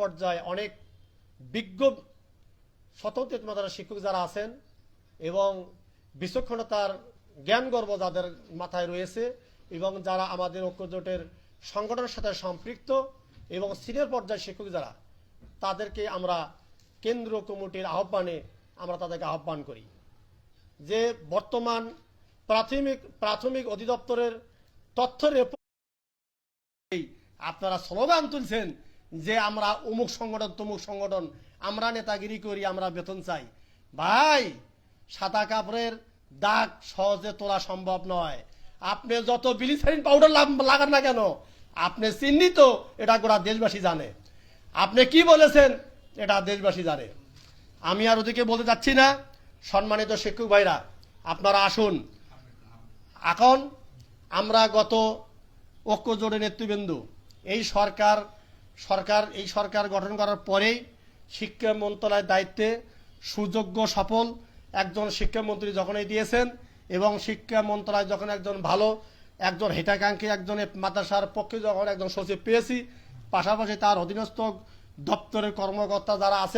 পর্যায়ে অনেক বিজ্ঞ স্বতন্ত্র মাতার শিক্ষক যারা আছেন এবং বিচক্ষণতার জ্ঞান গর্ব যাদের মাথায় রয়েছে এবং যারা আমাদের ঐক্যজোটের সংগঠনের সাথে সম্পৃক্ত এবং সিনিয়র পর্যায়ের শিক্ষক যারা, তাদেরকে আমরা কেন্দ্র কমিটির আহ্বানে আমরা তাদেরকে আহ্বান করি যে বর্তমান প্রাথমিক প্রাথমিক অধিদপ্তরের তথ্যের এই আপনারা স্লোগান তুলছেন যে আমরা অমুক সংগঠন, তমুক সংগঠন, আমরা নেতাগিরি করি, আমরা বেতন চাই। ভাই, সাদা কাপড়ের দাগ সহজে তোলা সম্ভব নয়। আপনি যত বিলিসারিন পাউডার লাগান না কেন? আপনি চিহ্নিত, এটা গোটা দেশবাসী জানে। আপনি কি বলেছেন, এটা দেশবাসী জানে। আমি আর ওদিকে বলতে চাচ্ছি না। সম্মানিত শিক্ষক ভাইরা, আপনারা আসুন। এখন আমরা গত ঐক্য জোটে নেতৃবৃন্দ, এই সরকার সরকার, এই সরকার গঠন করার পরেই শিক্ষা মন্ত্রণালয়ের দায়িত্বে সুযোগ্য, সফল একজন শিক্ষামন্ত্রী যখনই দিয়েছেন এবং শিক্ষা মন্ত্রণালয় যখন একজন ভালো, একজন হিতাকাঙ্ক্ষী, একজন মাদ্রাসার পক্ষে যখন একজন সচিব পেয়েছি, পাশাপাশি তার অধীনস্থ দপ্তরের কর্মকর্তা যারা আছে